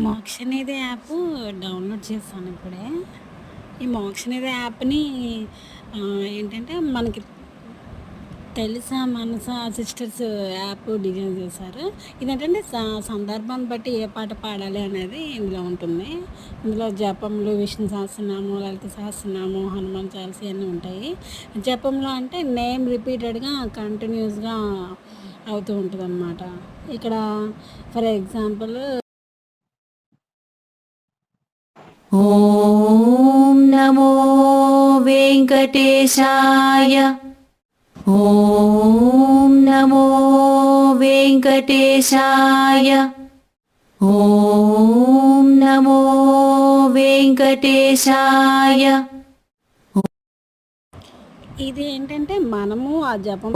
మోక్ష అనేది app download చేశాను ఇప్పుడే. ఈ మోక్ష అనేది యాప్ని ఏంటంటే మనకి తెలుసా మనసా సిస్టర్స్ యాప్ డిజైన్ చేశారు. ఇదేంటంటే సందర్భాన్ని బట్టి ఏ పాట పాడాలి అనేది ఇందులో ఉంటుంది. ఇందులో జపములు విష్ణు సహస్రనామం లలిత సహస్రనామం హనుమాన్ చాలీసా అన్నీ ఉంటాయి. జపంలో అంటే నేమ్ రిపీటెడ్గా కంటిన్యూస్గా అవుతూ ఉంటుంది అన్నమాట ఇక్కడ ఫర్ ఎగ్జాంపుల్ ॐ नमो वेङ्कटेशाय। ॐ नमो वेङ्कटेशाय। ॐ नमो वेङ्कटेशाय ఇది ఏంటంటే మనము ఆ జపం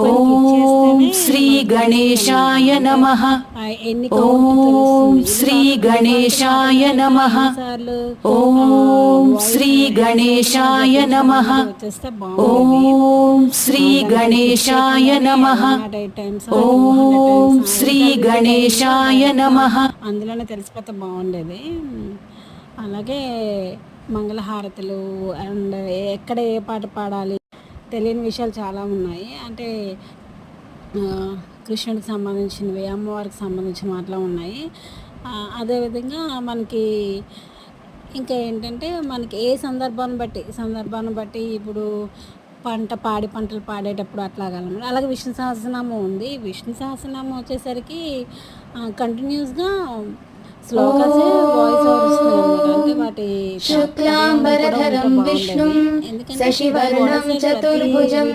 శ్రీ గణేశాయ నమ. ఎన్ని ఓం శ్రీ గణేశాయ నమ. ఓం శ్రీ గణేశాయ నమ. ఓం శ్రీ గణేశాయ నమ. ఓం శ్రీ గణేశాయ నమ. అందులోనే తెలిసిపోతే బాగుండేది. అలాగే మంగళహారతులు అండ్ ఎక్కడ ఏ పాట పాడాలి? తెలియని విషయాలు చాలా ఉన్నాయి. అంటే కృష్ణుడికి సంబంధించినవి అమ్మవారికి సంబంధించిన అట్లా ఉన్నాయి. అదేవిధంగా మనకి ఇంకా ఏంటంటే మనకి ఏ సందర్భాన్ని బట్టి సందర్భాన్ని బట్టి ఇప్పుడు పంట పాడి పంటలు పాడేటప్పుడు అట్లాగలమాట అలాగే విష్ణు సహస్రనామం ఉంది. విష్ణు సహస్రనామం వచ్చేసరికి కంటిన్యూస్గా శ్లోకాస్ వాయిస్ ఓవర్ వస్తుంది అనమాట అంటే వాటి శుక్లాంబరధరం విష్ణుం శశివర్ణం చతుర్భుజం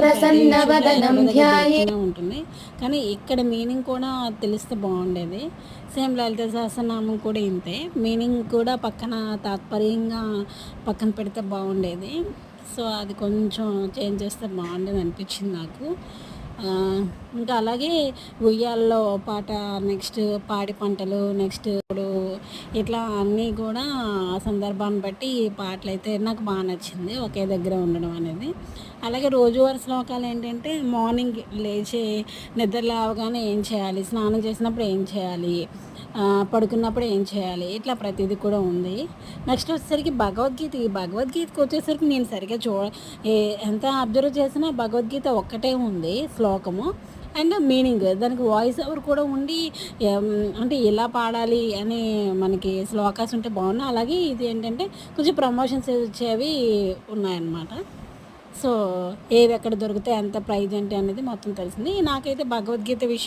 ప్రసన్నవదనం ధ్యాయే. ఉంటుంది. కానీ ఇక్కడ మీనింగ్ కూడా తెలిస్తే బాగుండేది. సేమ్ లలిత సహస్రనామం కూడా ఇంతే. మీనింగ్ కూడా పక్కన తాత్పర్యంగా పక్కన పెడితే బాగుండేది. సో అది కొంచెం చేంజ్ చేస్తే బాగుండేది అనిపించింది నాకు. ఇంకా అలాగే ఉయ్యాల్లో పాట నెక్స్ట్ పాడి పంటలు నెక్స్ట్ ఇప్పుడు ఇట్లా అన్నీ కూడా ఆ సందర్భాన్ని బట్టి ఈ పాటలు అయితే నాకు బాగా నచ్చింది ఒకే దగ్గర ఉండడం అనేది. అలాగే రోజువారి శ్లోకాలు ఏంటంటే మార్నింగ్ లేచి నిద్ర లేవగానే ఏం చేయాలి? స్నానం చేసినప్పుడు ఏం చేయాలి? పడుకున్నప్పుడు ఏం చేయాలి? ఇట్లా ప్రతిదీ కూడా ఉంది. నెక్స్ట్ వచ్చేసరికి భగవద్గీత. ఈ భగవద్గీతకి వచ్చేసరికి నేను సరిగ్గా చూ ఎంత అబ్జర్వ్ చేసినా భగవద్గీత ఒక్కటే ఉంది శ్లోకము. అండ్ మీనింగ్ దానికి వాయిస్ ఓవర్ కూడా ఉండి అంటే ఎలా పాడాలి అని మనకి శ్లోకాస్ ఉంటే బాగున్నాయి అలాగే ఇది ఏంటంటే కొంచెం ప్రమోషన్స్ వచ్చేవి ఉన్నాయన్నమాట. సో ఏవి ఎక్కడ దొరికితే ఎంత ప్రైజ్ ఏంటి అనేది మొత్తం తెలిసింది. నాకైతే భగవద్గీత విషయం